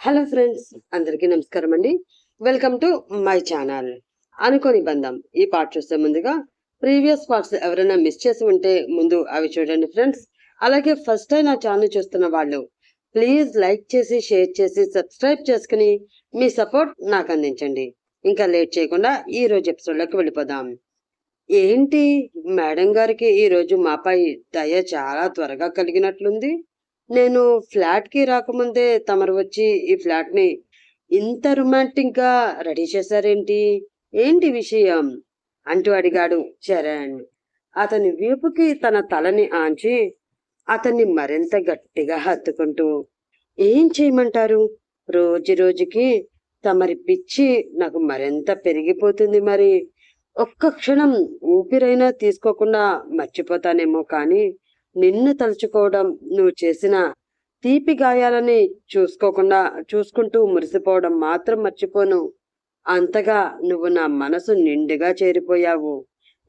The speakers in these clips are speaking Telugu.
హలో ఫ్రెండ్స్ అందరికీ నమస్కారం అండి. Welcome to my channel. అనుకోని బంధం. ఈ పార్ట్ చూస్తే ముందుగా ప్రీవియస్ పార్ట్స్ ఎవరైనా మిస్ చేసి ఉంటే ముందు అవి చూడండి ఫ్రెండ్స్. అలాగే ఫస్ట్ టైం నా ఛానల్ చూస్తున్న వాళ్ళు ప్లీజ్ లైక్ చేసి షేర్ చేసి సబ్స్క్రైబ్ చేసుకుని మీ సపోర్ట్ నాకు అందించండి. ఇంకా లేట్ చేయకుండా ఈ రోజు ఎపిసోడ్లోకి వెళ్ళిపోదాం. ఏంటి? మేడం గారికి ఈరోజు మాపై దయ చాలా త్వరగా కలిగినట్లుంది. నేను ఫ్లాట్కి రాకముందే తమరు వచ్చి ఈ ఫ్లాట్ని ఇంత రొమాంటిక్గా రెడీ చేశారేంటి? ఏంటి విషయం? అంటూ అడిగాడు చరణ్. అతని వీపుకి తన తలని ఆంచి అతన్ని మరింత గట్టిగా హత్తుకుంటూ ఏం చేయమంటారు? రోజు రోజుకి తమరి పిచ్చి నాకు మరింత పెరిగిపోతుంది మరి. ఒక్క క్షణం ఊపిరైనా తీసుకోకుండా మర్చిపోతానేమో కానీ నిన్ను తలుచుకోవడం నువ్వు చేసిన తీపి గాయాలని చూసుకోకుండా చూసుకుంటూ మురిసిపోవడం మాత్రం మర్చిపోను. అంతగా నువ్వు నా మనసు నిండుగా చేరిపోయావు.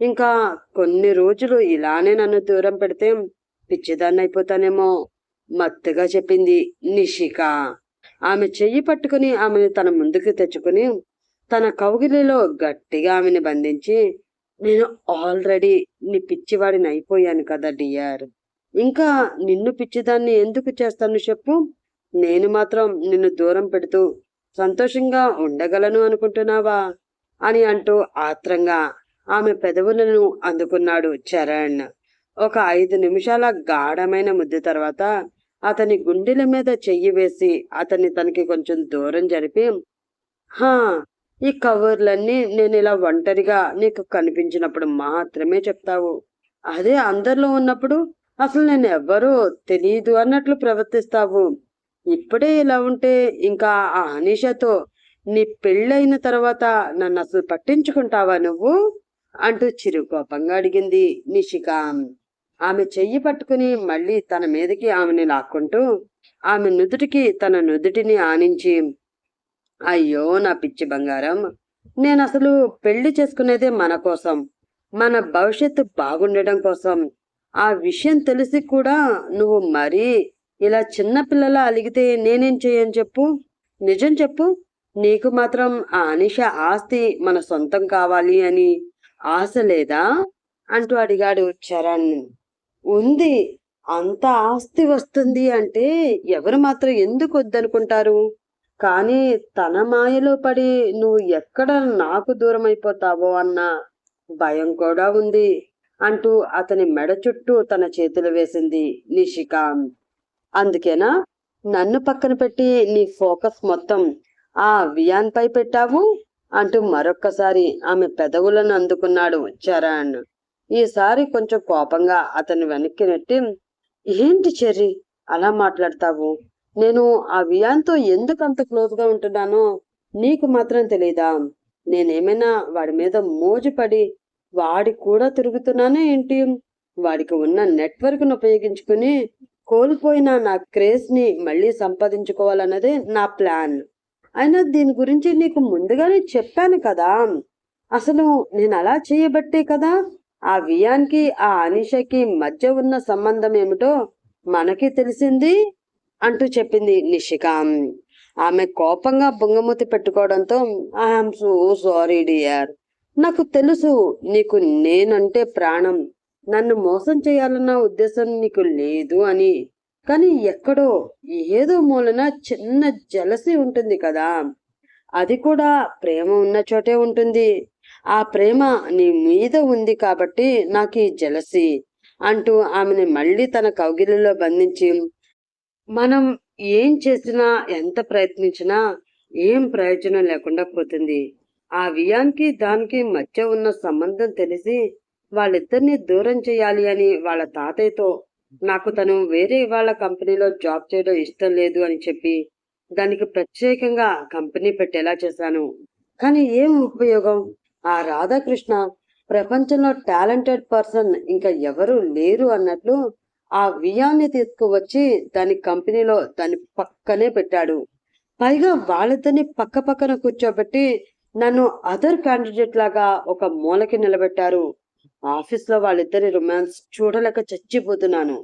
ఇంకా కొన్ని రోజులు ఇలానే నన్ను దూరం పెడితే పిచ్చిదాన్ని అయిపోతానేమో మత్తుగా చెప్పింది నిషిక. ఆమె చెయ్యి పట్టుకుని ఆమెను తన ముందుకు తెచ్చుకుని తన కౌగిలిలో గట్టిగా ఆమెను బంధించి నేను ఆల్రెడీ నీ పిచ్చివాడిని అయిపోయాను కదా డియర్. ఇంకా నిన్ను పిచ్చిదాన్ని ఎందుకు చేస్తాను చెప్పు? నేను మాత్రం నిన్ను దూరం పెడుతూ సంతోషంగా ఉండగలను అనుకుంటున్నావా? అని అంటూ ఆత్రంగా ఆమె పెదవులను అందుకున్నాడు చరణ్. ఒక ఐదు నిమిషాల గాఢమైన ముద్దు తర్వాత అతని గుండెల మీద చెయ్యి వేసి అతన్ని తనకి కొంచెం దూరం జరిపి హా ఈ కవర్లన్నీ నేను ఇలా ఒంటరిగా నీకు కనిపించినప్పుడు మాత్రమే చెప్తావు. అదే అందరిలో ఉన్నప్పుడు అసలు నేను ఎవ్వరూ తెలియదు అన్నట్లు ప్రవర్తిస్తావు. ఇప్పుడే ఇలా ఉంటే ఇంకా ఆ అనీషతో నీ పెళ్ళైన తర్వాత నన్ను అసలు పట్టించుకుంటావా నువ్వు? అంటూ చిరుకోపంగా అడిగింది నిషిక. ఆమె చెయ్యి పట్టుకుని మళ్ళీ తన మీదకి ఆమెని లాక్కుంటూ ఆమె నుదుటికి తన నుదుటిని ఆనించి అయ్యో నా పిచ్చి బంగారం. నేను అసలు పెళ్ళి చేసుకునేదే మన కోసం. మన భవిష్యత్తు బాగుండడం కోసం. ఆ విషయం తెలిసి కూడా నువ్వు మరీ ఇలా చిన్న పిల్లల అలిగితే నేనేం చేయను చెప్పు? నిజం చెప్పు. నీకు మాత్రం ఆ అనిష ఆస్తి మన సొంతం కావాలి అని ఆశ లేదా? అంటూ అడిగాడు చరణ్. ఉంది. అంత ఆస్తి వస్తుంది అంటే ఎవరు మాత్రం ఎందుకు వద్దనుకుంటారు? కానీ తన మాయలో పడి నువ్వు ఎక్కడ నాకు దూరం అయిపోతావో అన్న భయం కూడా ఉంది అంటూ అతని మెడ చుట్టూ తన చేతులు వేసింది నిషికాంత్ అందుకేనా? నన్ను పక్కన పెట్టి నీ ఫోకస్ మొత్తం ఆ వియాన్ పై పెట్టావు? అంటూ మరొక్కసారి ఆమె పెదవులను అందుకున్నాడు చరణ్. ఈసారి కొంచెం కోపంగా అతని వెనక్కి నెట్టి ఏంటి చెర్రీ? అలా మాట్లాడతావు? నేను ఆ వియాన్తో ఎందుకు అంత క్లోజ్గా ఉంటున్నానో నీకు మాత్రం తెలీదా? నేనేమైనా వాడి మీద మోజుపడి వాడి కూడా తిరుగుతున్నానే ఏంటి? వాడికి ఉన్న నెట్వర్క్ను ఉపయోగించుకుని కోల్పోయిన నా క్రేజ్ని మళ్ళీ సంపాదించుకోవాలన్నదే నా ప్లాన్. అయినా దీని గురించి నీకు ముందుగానే చెప్పాను కదా. అసలు నేను అలా చేయబట్టే కదా? ఆ వియాన్కి ఆ అనిషకి మధ్య ఉన్న సంబంధం ఏమిటో మనకి తెలిసింది? అంటూ చెప్పింది నిషిక. ఆమె కోపంగా బుంగమూతి పెట్టుకోవడంతో ఐఎమ్ సో సారీ డియర్. నాకు తెలుసు నీకు నేనంటే ప్రాణం. నన్ను మోసం చేయాలన్న ఉద్దేశం నీకు లేదు అని. కానీ ఎక్కడో ఏదో మూలన చిన్న జలసి ఉంటుంది కదా. అది కూడా ప్రేమ ఉన్న చోటే ఉంటుంది. ఆ ప్రేమ నీ మీద ఉంది కాబట్టి నాకు ఈ జలసి అంటూ ఆమెని మళ్ళీ తన కౌగిలిలో బంధించి మనం ఏం చేసినా ఎంత ప్రయత్నించినా ఏం ప్రయోజనం లేకుండా పోతుంది. ఆ వియాన్కి దానికి మధ్య ఉన్న సంబంధం తెలిసి వాళ్ళిద్దరిని దూరం చేయాలి అని వాళ్ళ తాతయ్యతో నాకు తను వేరే వాళ్ళ కంపెనీలో జాబ్ చేయడం ఇష్టం లేదు అని చెప్పి దానికి ప్రత్యేకంగా కంపెనీ పెట్టేలా చేశాను. కానీ ఏం ఉపయోగం? ఆ రాధాకృష్ణ ప్రపంచంలో టాలెంటెడ్ పర్సన్ ఇంకా ఎవరు లేరు అన్నట్లు ఆ వియాన్ని తీసుకువచ్చి దాని కంపెనీలో దాని పక్కనే పెట్టాడు. పైగా వాళ్ళిద్దరిని పక్క పక్కన కూర్చోబెట్టి నన్ను అదర్ క్యాండిడేట్ లాగా ఒక మూలకి నిలబెట్టారు. ఆఫీస్లో వాళ్ళిద్దరి రొమాన్స్ చూడలేక చచ్చిపోతున్నాను.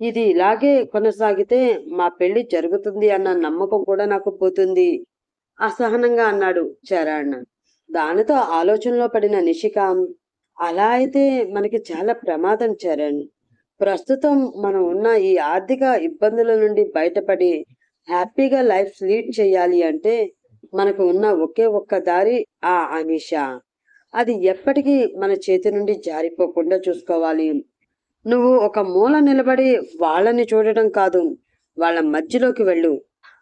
ఇది ఇలాగే కొనసాగితే మా పెళ్ళి జరుగుతుంది అన్న నమ్మకం కూడా నాకు పోతుంది. అసహనంగా అన్నాడు చరణ్. దానితో ఆలోచనలో పడిన నిషిక అలా అయితే మనకి చాలా ప్రమాదం చరణ్. ప్రస్తుతం మనం ఉన్న ఈ ఆర్థిక ఇబ్బందుల నుండి బయటపడి హ్యాపీగా లైఫ్ లీడ్ చేయాలి అంటే మనకు ఉన్న ఒకే ఒక్క దారి ఆ అమీష అది ఎప్పటికీ మన చేతి నుండి జారిపోకుండా చూసుకోవాలి. నువ్వు ఒక మూల నిలబడి వాళ్ళని చూడటం కాదు వాళ్ళ మధ్యలోకి వెళ్ళు.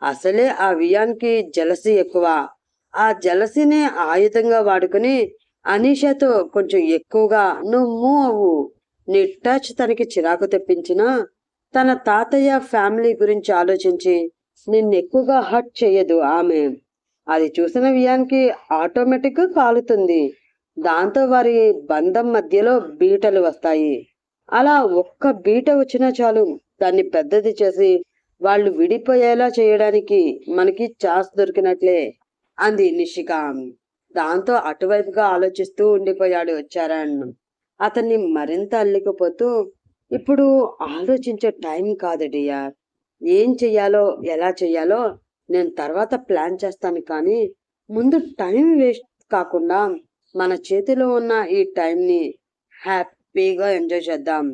అసలే ఆ వియానికి జలసి ఎక్కువ. ఆ జలసినే ఆయుధంగా వాడుకుని అనీషతో కొంచెం ఎక్కువగా నువ్వు మూవ్ అవ్వు. నీ టచ్ తనకి చిరాకు తెప్పించినా తన తాతయ్య ఫ్యామిలీ గురించి ఆలోచించి నిన్నెక్కువగా హర్ట్ చేయదు ఆమె. అది చూసిన వియాన్కి ఆటోమేటిక్గా కాలుతుంది. దాంతో వారి బంధం మధ్యలో బీటలు వస్తాయి. అలా ఒక్క బీట వచ్చినా చాలు దాన్ని పెద్దది చేసి వాళ్ళు విడిపోయేలా చేయడానికి మనకి ఛాన్స్ దొరికినట్లే అంది నిషిక. దాంతో అటువైపుగా ఆలోచిస్తూ ఉండిపోయాడు చరణ్. అతన్ని మరింత అల్లికపోతూ ఇప్పుడు ఆలోచించే టైం కాదు డియర్. ఏం చెయ్యాలో ఎలా చెయ్యాలో నేను తర్వాత ప్లాన్ చేస్తాను కానీ ముందు టైం వేస్ట్ కాకుండా మన చేతిలో ఉన్న ఈ టైంని హ్యాపీగా ఎంజాయ్ చేద్దాం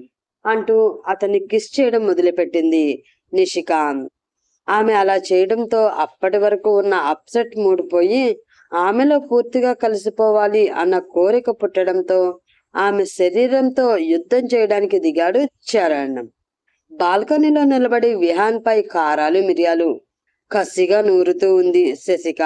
అంటూ అతన్ని కిస్ చేయడం మొదలుపెట్టింది నిషికాంత్ ఆమె అలా చేయడంతో అప్పటి వరకు ఉన్న అప్సెట్ మూడిపోయి ఆమెలో పూర్తిగా కలిసిపోవాలి అన్న కోరిక పుట్టడంతో ఆమె శరీరంతో యుద్ధం చేయడానికి దిగాడు చరణ్. బాల్కనీలో నిలబడి విహాన్ పై కారాలు మిరియాలు కసిగా నూరుతూ ఉంది శశిక.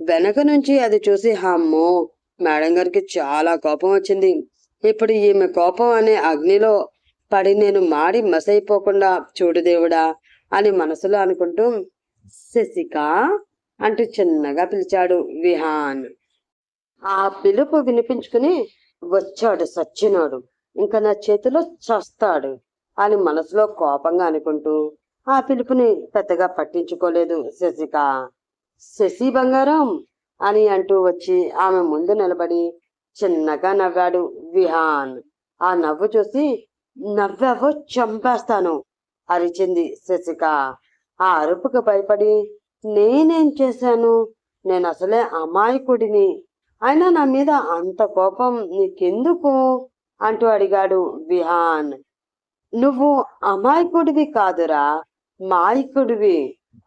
వెనక నుంచి అది చూసి హమ్మో మేడం గారికి చాలా కోపం వచ్చింది. ఇప్పుడు ఈమె కోపం అనే అగ్నిలో పడి నేను మాడి మసైపోకుండా చూడు దేవుడా అని మనసులో అనుకుంటూ శశిక అంటూ చిన్నగా పిలిచాడు విహాన్. ఆ పిలుపు వినిపించుకుని వచ్చాడు సచ్చినాడు. ఇంకా నా చేతిలో చస్తాడు అని మనసులో కోపంగా అనుకుంటూ ఆ పిలుపుని పెద్దగా పట్టించుకోలేదు శశిక. శశి బంగారం అని అంటూ వచ్చి ఆమె ముందు నిలబడి చిన్నగా నవ్వాడు విహాన్. ఆ నవ్వు చూసి నవ్వావో చంపేస్తాను అరిచింది శశిక. ఆ అరుపుకు భయపడి నేనేం చేశాను? నేను అసలే అమాయకుడిని అయినా నా మీద అంత కోపం నీకెందుకు? అంటూ అడిగాడు విహాన్. నువ్వు అమాయకుడివి కాదురా మాయకుడివి.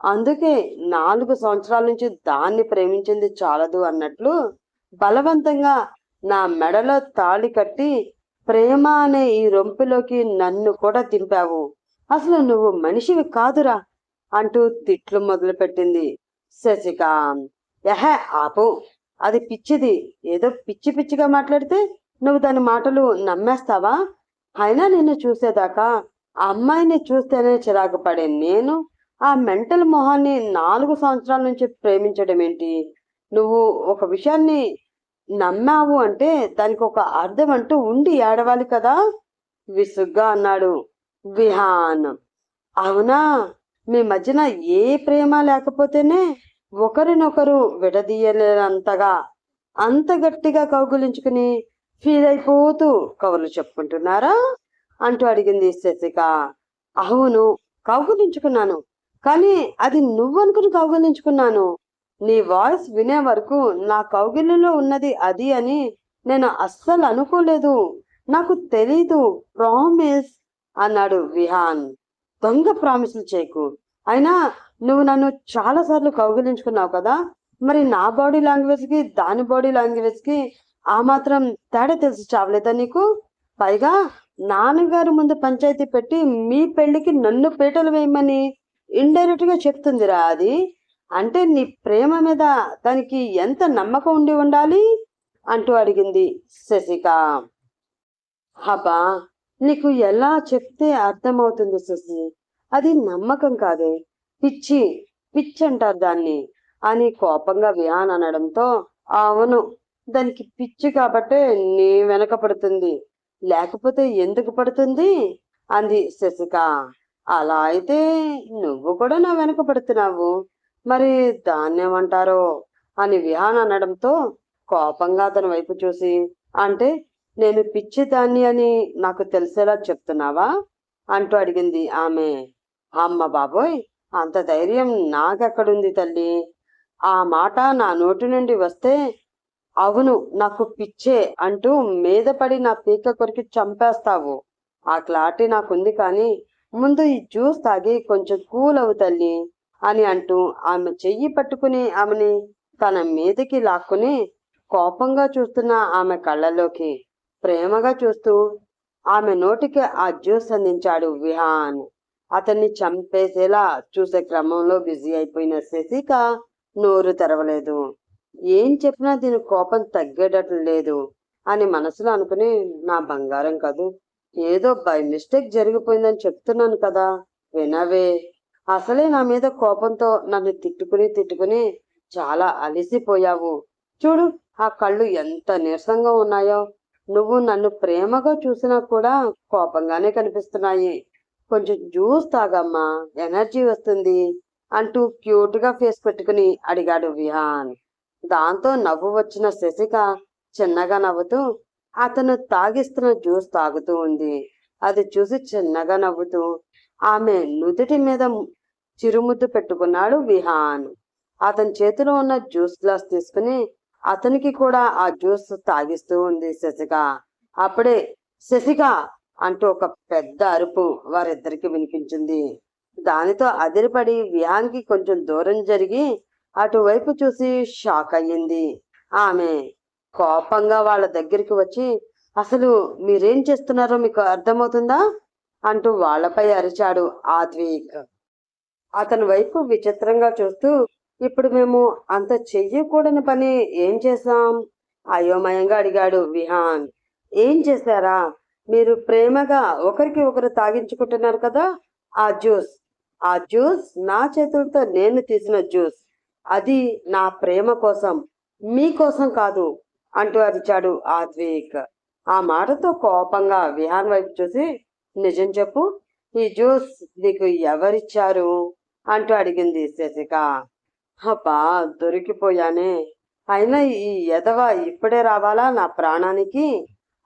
అందుకే నాలుగు సంవత్సరాల నుంచి దాన్ని ప్రేమించింది చాలదు అన్నట్లు బలవంతంగా నా మెడలో తాళి కట్టి ప్రేమ అనే ఈ రొంపిలోకి నన్ను కూడా దింపావు. అసలు నువ్వు మనిషివి కాదురా అంటూ తిట్లు మొదలుపెట్టింది శశిక ఎహే ఆపు. అది పిచ్చిది. ఏదో పిచ్చి పిచ్చిగా మాట్లాడితే నువ్వు దాని మాటలు నమ్మేస్తావా? అయినా నిన్ను చూసేదాకా ఆ అమ్మాయిని చూస్తేనే చిరాకు పడే నేను. ఆ మెంటల్ మొహాన్ని నాలుగు సంవత్సరాల నుంచి ప్రేమించడం ఏంటి? నువ్వు ఒక విషయాన్ని నమ్మావు అంటే దానికి ఒక అర్థం అంటూ ఉండి ఏడవాలి కదా? విసుగ్గా అన్నాడు విహాన్. అవునా? మీ మధ్యన ఏ ప్రేమ లేకపోతేనే ఒకరినొకరు విడదీయలేనంతగా అంత గట్టిగా కౌగులించుకుని ఫీల్ అయిపోతూ కవులు చెప్పుకుంటున్నారా? అంటూ అడిగింది శశిక. అవును కౌగులించుకున్నాను. కానీ అది నువ్వనుకుని కౌగులించుకున్నాను. నీ వాయిస్ వినే వరకు నా కౌగిలిలో ఉన్నది అది అని నేను అస్సలు అనుకోలేదు. నాకు తెలీదు ప్రామిస్ అన్నాడు విహాన్. దొంగ ప్రామిసులు చేయకు. అయినా నువ్వు నన్ను చాలా సార్లు కౌగిలించుకున్నావు కదా. మరి నా బాడీ లాంగ్వేజ్కి దాని బాడీ లాంగ్వేజ్కి ఆ మాత్రం తేడా తెలిసి చావలేదా నీకు? పైగా నాన్నగారు ముందు పంచాయతీ పెట్టి మీ పెళ్ళికి నన్ను పీటలు వేయమని ఇండైరెక్ట్గా చెప్తుందిరా అది. అంటే నీ ప్రేమ మీద దానికి ఎంత నమ్మకం ఉండి ఉండాలి? అంటూ అడిగింది శశిక. హబా నీకు ఎలా చెప్తే అర్థమవుతుంది శశి? అది నమ్మకం కాదే. పిచ్చి పిచ్చి అంటారు దాన్ని. అని కోపంగా విహాన్ అనడంతో అవును దానికి పిచ్చి కాబట్టే నీ వెనక పడుతుంది. లేకపోతే ఎందుకు పడుతుంది? అంది శశిక. అలా అయితే నువ్వు కూడా నా వెనక పడుతున్నావు. మరి దాన్నేమంటారో? అని విహాన్ అనడంతో కోపంగా అతని వైపు చూసి అంటే నేను పిచ్చి దాన్ని అని నాకు తెలిసేలా చెప్తున్నావా? అంటూ అడిగింది ఆమె. అమ్మ బాబోయ్ అంత ధైర్యం నాకెక్కడుంది తల్లి? ఆ మాట నా నోటి నుండి వస్తే అవును నాకు పిచ్చే అంటూ మీద పడి నా పీక కొరికి చంపేస్తావు. ఆ క్లారిటీ నాకుంది కానీ ముందు ఈ జ్యూస్ తాగి కొంచెం కూల్ అవు తల్లి అని అంటూ ఆమె చెయ్యి పట్టుకుని ఆమెని తన మీదకి లాక్కుని కోపంగా చూస్తున్న ఆమె కళ్ళలోకి ప్రేమగా చూస్తూ ఆమె నోటికి ఆ జ్యూస్ అందించాడు విహాన్. అతన్ని చంపేసేలా చూసే క్రమంలో బిజీ అయిపోయిన శశిక నోరు తెరవలేదు. ఏం చెప్పినా దీని కోపం తగ్గేటట్లు లేదు అని మనసులో అనుకుని నా బంగారం కదూ ఏదో బై మిస్టేక్ జరిగిపోయిందని చెప్తున్నాను కదా వినవే. అసలే నా మీద కోపంతో నన్ను తిట్టుకుని తిట్టుకుని చాలా అలిసిపోయావు. చూడు ఆ కళ్ళు ఎంత నీరసంగా ఉన్నాయో. నువ్వు నన్ను ప్రేమగా చూసినా కూడా కోపంగానే కనిపిస్తున్నాయి. కొంచెం జ్యూస్ తాగమ్మా ఎనర్జీ వస్తుంది అంటూ క్యూట్గా ఫేస్ పెట్టుకుని అడిగాడు విహాన్. దాంతో నవ్వు వచ్చిన శశిక చిన్నగా నవ్వుతూ అతను తాగిస్తున్న జ్యూస్ తాగుతూ ఉంది. అది చూసి చిన్నగా నవ్వుతూ ఆమె నుదుటి మీద చిరుముద్దు పెట్టుకున్నాడు విహాన్. అతని చేతిలో ఉన్న జ్యూస్ గ్లాస్ తీసుకుని అతనికి కూడా ఆ జ్యూస్ తాగిస్తూ ఉంది శశిక. అప్పుడే శశిక అంటూ ఒక పెద్ద అరుపు వారిద్దరికి వినిపించింది. దానితో అదిరిపడి విహాన్కి కొంచెం దూరం జరిగి అటువైపు చూసి షాక్ అయ్యింది. ఆమె కోపంగా వాళ్ళ దగ్గరికి వచ్చి అసలు మీరేం చేస్తున్నారో మీకు అర్థమవుతుందా? అంటూ వాళ్ళపై అరిచాడు ఆద్విక్ అతని వైపు విచిత్రంగా చూస్తూ ఇప్పుడు మేము అంత చెయ్యకూడని పని ఏం చేశాం? అయోమయంగా అడిగాడు విహాన్ ఏం చేశారా? మీరు ప్రేమగా ఒకరికి ఒకరు తాగించుకుంటున్నారు కదా ఆ జ్యూస్. ఆ జ్యూస్ నా చేతులతో నేను తీసిన జ్యూస్. అది నా ప్రేమ కోసం మీకోసం కాదు అంటూ అరిచాడు ఆద్విక్. ఆ మాటతో కోపంగా విహాన్ వైపు చూసి నిజం చెప్పు ఈ జ్యూస్ నీకు ఎవరిచ్చారు? అంటూ అడిగింది శశిక. అబ్బా దొరికిపోయానే. అయినా ఈ ఎదవ ఇప్పుడే రావాలా నా ప్రాణానికి?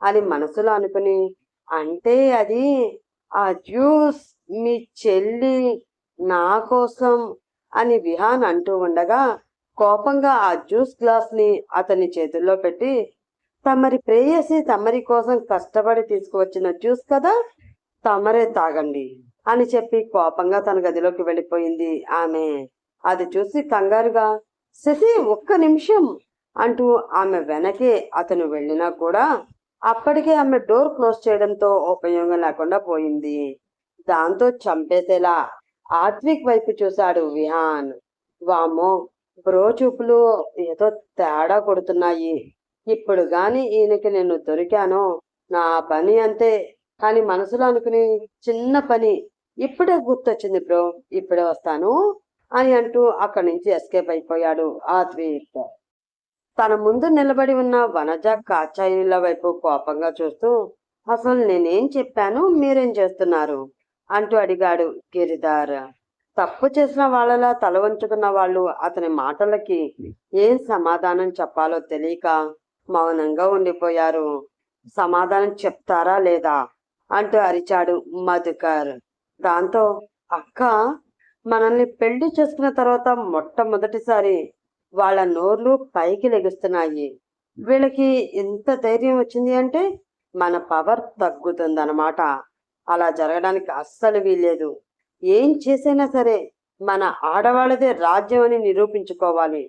అని మనసులో అనుకుని అంటే అది ఆ జ్యూస్ మీ చెల్లి నా కోసం అని విహాన్ అంటూ ఉండగా కోపంగా ఆ జ్యూస్ గ్లాస్ని అతని చేతుల్లో పెట్టి తమరి ప్రేయసి తమరి కోసం కష్టపడి తీసుకువచ్చిన జ్యూస్ కదా తమరే తాగండి అని చెప్పి కోపంగా తన గదిలోకి వెళ్ళిపోయింది ఆమె. అది చూసి కంగారుగా శశి ఒక్క నిమిషం అంటూ ఆమె వెనకే అతను వెళ్ళినా కూడా అప్పటికే ఆమె డోర్ క్లోజ్ చేయడంతో ఉపయోగం లేకుండా పోయింది. దాంతో చంపేసేలా ఆత్విక్ వైపు చూశాడు విహాన్. వామో బ్రో చూపులు ఏదో తేడా కొడుతున్నాయి. ఇప్పుడు గాని ఈయనకి నేను దొరికాను? నా పని అంతే. కానీ మనసులో అనుకుని చిన్న పని ఇప్పుడే గుర్తొచ్చింది బ్రో. ఇప్పుడే వస్తాను అని అంటూ అక్కడి నుంచి ఎస్కేప్ అయిపోయాడు ఆత్విక్. తన ముందు నిలబడి ఉన్న వనజ కాచాయుల వైపు కోపంగా చూస్తూ అసలు నేనేం చెప్పాను? మీరేం చేస్తున్నారు? అంటూ అడిగాడు గిరిధార్. తప్పు చేసిన వాళ్ళలా తల వంచుకున్న వాళ్ళు అతని మాటలకి ఏం సమాధానం చెప్పాలో తెలియక మౌనంగా ఉండిపోయారు. సమాధానం చెప్తారా లేదా? అంటూ అరిచాడు మధుకర్. దాంతో అక్క మనల్ని పెళ్ళి చేసుకున్న తర్వాత మొట్టమొదటిసారి వాళ్ళ నోర్లు పైకి లెగుస్తున్నాయి. వీళ్ళకి ఎంత ధైర్యం వచ్చింది అంటే మన పవర్ తగ్గుతుందన్నమాట. అలా జరగడానికి అస్సలు వీల్లేదు. ఏం చేసైనా సరే మన ఆడవాళ్ళదే రాజ్యం అని నిరూపించుకోవాలి.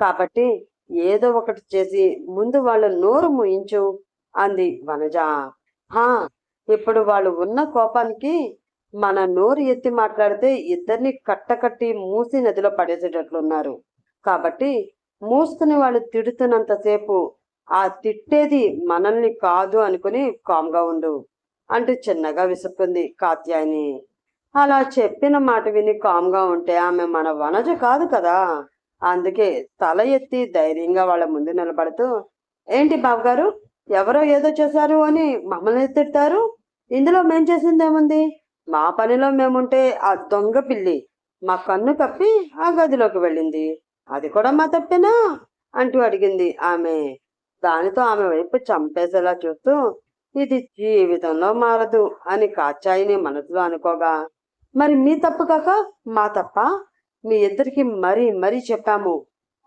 కాబట్టి ఏదో ఒకటి చేసి ముందు వాళ్ళ నోరు ముయించు అంది వనజ. హా ఇప్పుడు వాళ్ళు ఉన్న కోపానికి మన నోరు ఎత్తి మాట్లాడితే ఇద్దరిని కట్టకట్టి మూసి నదిలో పడేసేటట్లున్నారు. కాబట్టి మూసుకుని వాళ్ళు తిడుతున్నంతసేపు ఆ తిట్టేది మనల్ని కాదు అనుకుని కామ్గా ఉండు అంటూ చిన్నగా విసుక్కుంది కాత్యాయని. అలా చెప్పిన మాట విని కామ్గా ఉంటే ఆమె మన వనజ కాదు కదా? అందుకే తల ఎత్తి ధైర్యంగా వాళ్ళ ముందు నిలబడుతూ ఏంటి బావగారు ఎవరో ఏదో చేశారు అని మమ్మల్ని తిడతారు? ఇందులో మేం చేసిందేముంది మా పనిలో మేముంటే ఆ దొంగ పిల్లి మా కన్ను కప్పి ఆ గదిలోకి వెళ్ళింది. అది కూడా మా తప్పేనా? అంటూ అడిగింది ఆమె. దానితో ఆమె వైపు చంపేసేలా చూస్తూ ఇది జీవితంలో మారదు అని కాచాయిని మనసులో అనుకోగా మరి మీ తప్పు కాక మా తప్ప? మీ ఇద్దరికి మరీ మరీ చెప్పాము.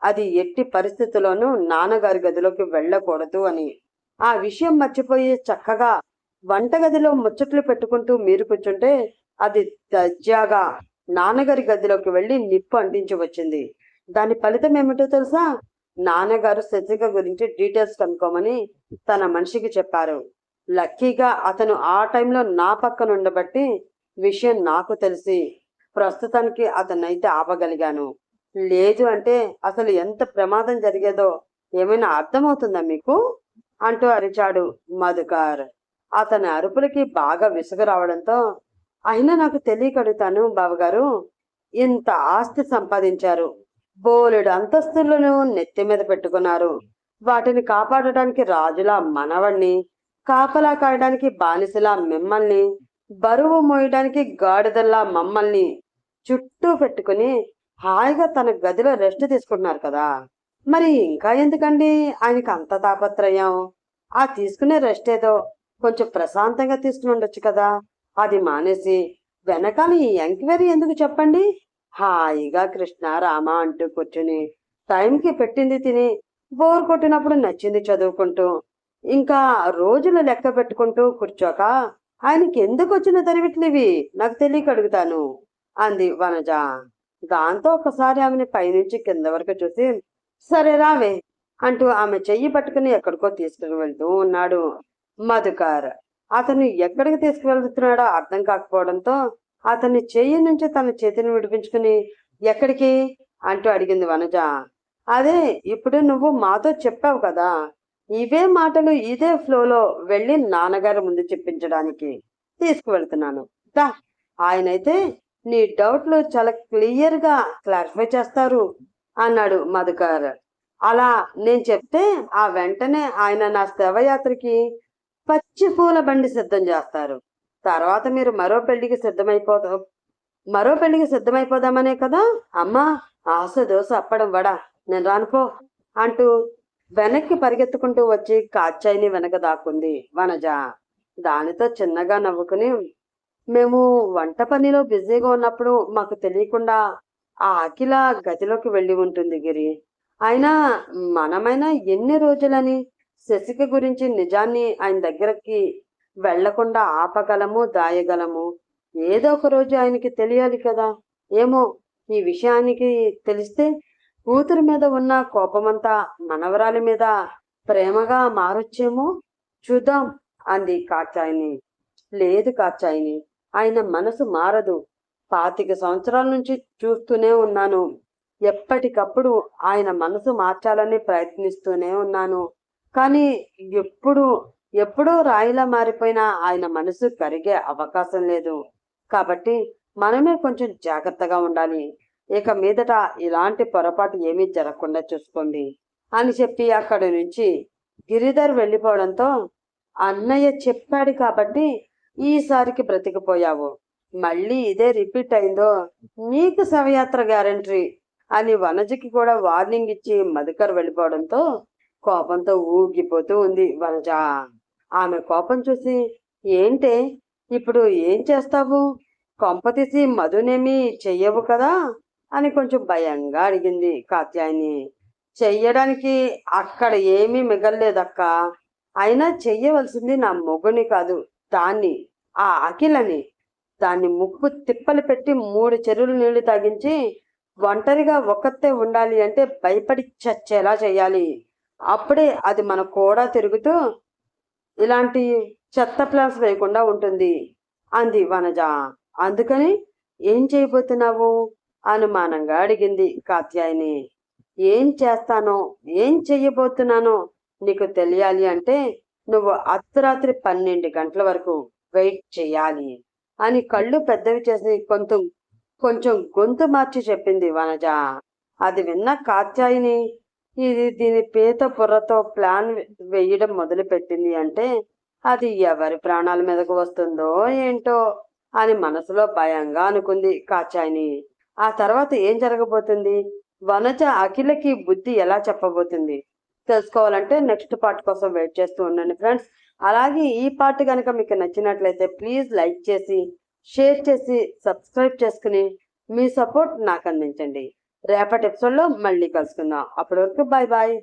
అది ఎట్టి పరిస్థితుల్లోనూ నాన్నగారి గదిలోకి వెళ్ళకూడదు అని. ఆ విషయం మర్చిపోయి చక్కగా వంటగదిలో ముచ్చట్లు పెట్టుకుంటూ మీరు కూర్చుంటే అది దర్జాగా నాన్నగారి గదిలోకి వెళ్ళి నిప్పు అంటించి వచ్చింది. దాని ఫలితం ఏమిటో తెలుసా? నాన్నగారు శశిక గురించి డీటెయిల్స్ కనుక్కోమని తన మనిషికి చెప్పారు. లక్కీగా అతను ఆ టైంలో నా పక్కన ఉండబట్టి విషయం నాకు తెలిసి ప్రస్తుతానికి అతనైతే ఆపగలిగాను. లేదు అంటే అసలు ఎంత ప్రమాదం జరిగేదో ఏమైనా అర్థమవుతుందా మీకు? అంటూ అరిచాడు మధుకర్. అతని అరుపులకి బాగా విసుగు రావడంతో అయినా నాకు తెలియకడుగుతాను బావగారు. ఇంత ఆస్తి సంపాదించారు. బోలెడు అంతస్తులను నెత్తి మీద పెట్టుకున్నారు. వాటిని కాపాడటానికి రాజులా మనవణ్ణి కాపలా కాయడానికి బానిసలా మిమ్మల్ని బరువు మోయడానికి గాడిదల్లా మమ్మల్ని చుట్టూ పెట్టుకుని హాయిగా తన గదిలో రెస్ట్ తీసుకుంటున్నారు కదా. మరి ఇంకా ఎందుకండి ఆయనకి అంత తాపత్రయం? ఆ తీసుకునే రెస్ట్ ఏదో కొంచెం ప్రశాంతంగా తీసుకుని ఉండొచ్చు కదా. అది మానేసి వెనకాల ఈ ఎంక్వైరీ ఎందుకు చెప్పండి? హాయిగా కృష్ణ రామ అంటూ కూర్చుని టైంకి పెట్టింది తిని బోర్ కొట్టినప్పుడు నచ్చింది చదువుకుంటూ. ఇంకా రోజులు లెక్క పెట్టుకుంటూ కూర్చోక ఆయనకి ఎందుకు వచ్చిన తరివిట్లివి నాకు తెలియక అడుగుతాను అంది వనజ. దాంతో ఒకసారి ఆమెని పైనుంచి కింద వరకు చూసి సరే రావే అంటూ ఆమె చెయ్యి పట్టుకుని ఎక్కడికో తీసుకుని వెళ్తూ ఉన్నాడు మధుకర్. అతను ఎక్కడికి తీసుకువెళ్తున్నాడో అర్థం కాకపోవడంతో అతని చెయ్యి నుంచి తన చేతిని విడిపించుకుని ఎక్కడికి? అంటూ అడిగింది వనజ. అదే ఇప్పుడు నువ్వు మాతో చెప్పావు కదా ఇవే మాటలు ఇదే ఫ్లోలో వెళ్ళి నాన్నగారి ముందు చెప్పించడానికి తీసుకువెళ్తున్నాను. దా ఆయనైతే నీ డౌట్లు చాలా క్లియర్గా క్లారిఫై చేస్తారు అన్నాడు మధుకర్. అలా నేను చెప్తే ఆ వెంటనే ఆయన నా శవయాత్రకి పచ్చి పూల బండి సిద్ధం చేస్తారు. తర్వాత మీరు మరో పెళ్ళికి సిద్ధమైపోతా మరో పెళ్ళికి సిద్ధమైపోదామనే కదా? అమ్మా ఆశ దోశ అప్పడం వడా. నేను రానుకో అంటూ వెనక్కి పరిగెత్తుకుంటూ వచ్చి కాచాయిని వెనక దాక్కుంది వనజ. దానితో చిన్నగా నవ్వుకుని మేము వంట పనిలో బిజీగా ఉన్నప్పుడు మాకు తెలియకుండా ఆ అఖిల గదిలోకి వెళ్ళి ఉంటుంది గిరి. అయినా మనమైనా ఎన్ని రోజులని శశిక గురించి నిజాన్ని ఆయన దగ్గరకి వెళ్ళకుండా ఆపగలము దాయగలము. ఏదో ఒక రోజు ఆయనకి తెలియాలి కదా. ఏమో ఈ విషయానికి తెలిస్తే కూతురు మీద ఉన్న కోపమంతా మనవరాలి మీద ప్రేమగా మారొచ్చేమో? చూద్దాం అంది కాచాయిని లేదు కాచాయిని ఆయన మనసు మారదు. పాతిక సంవత్సరాల నుంచి చూస్తూనే ఉన్నాను. ఎప్పటికప్పుడు ఆయన మనసు మార్చాలని ప్రయత్నిస్తూనే ఉన్నాను. కానీ ఎప్పుడు ఎప్పుడూ రాయిలా మారిపోయిన ఆయన మనసు కరిగే అవకాశం లేదు. కాబట్టి మనమే కొంచెం జాగ్రత్తగా ఉండాలి. ఇక మీదట ఇలాంటి పొరపాటు ఏమీ జరగకుండా చూసుకోండి అని చెప్పి అక్కడి నుంచి గిరిధర్ వెళ్ళిపోవడంతో అన్నయ్య చెప్పాడు కాబట్టి ఈసారికి బ్రతికిపోయావు. మళ్ళీ ఇదే రిపీట్ అయిందో నీకు శవయాత్ర గ్యారంటీ అని వనజకి కూడా వార్నింగ్ ఇచ్చి మధుకర్ వెళ్ళిపోవడంతో కోపంతో ఊగిపోతూ ఉంది వనజ. ఆమె కోపం చూసి ఏంటే? ఇప్పుడు ఏం చేస్తావు? కొంపతీసి మధునేమి చెయ్యవు కదా? అని కొంచెం భయంగా అడిగింది కాత్యాయని. చెయ్యడానికి అక్కడ ఏమీ మిగల్లేదక్క. అయినా చెయ్యవలసింది నా మొగుని కాదు దాన్ని ఆ అఖిలని. దాన్ని ముక్కు తిప్పలు పెట్టి మూడు చెరువులు నీళ్ళు తాగించి ఒంటరిగా ఒక్కతే ఉండాలి అంటే భయపడి చచ్చేలా చేయాలి అప్పుడే అది మన కూడా తిరుగుతూ ఇలాంటి చెత్త ప్లాన్స్ వేయకుండా ఉంటుంది. అంది వనజ. అందుకని ఏం చేయబోతున్నావు? అనుమానంగా అడిగింది కాత్యాయని. ఏం చేస్తానో ఏం చెయ్యబోతున్నానో నీకు తెలియాలి అంటే నువ్వు అర్ధరాత్రి పన్నెండు గంటల వరకు వెయిట్ చేయాలి అని కళ్ళు పెద్దవి చేసి కొంచెం కొంచెం గొంతు మార్చి చెప్పింది వనజ. అది విన్న కాత్యాయిని ఇది దీని పీత బుర్రతో ప్లాన్ వేయడం మొదలు పెట్టింది అంటే అది ఎవరి ప్రాణాల మీదకు వస్తుందో ఏంటో అని మనసులో భయంగా అనుకుంది కాచాయిని ఆ తర్వాత ఏం జరగబోతుంది? వనజ అఖిలకి బుద్ధి ఎలా చెప్పబోతుంది? తెలుసుకోవాలంటే నెక్స్ట్ పార్ట్ కోసం వెయిట్ చేస్తూ ఉండండి ఫ్రెండ్స్. అలాగే ఈ పార్ట్ కనుక మీకు నచ్చినట్లయితే ప్లీజ్ లైక్ చేసి షేర్ చేసి సబ్స్క్రైబ్ చేసుకుని మీ సపోర్ట్ నాకు అందించండి. రేపటి ఎపిసోడ్లో మళ్ళీ కలుసుకుందాం. అప్పటి వరకు బాయ్ బాయ్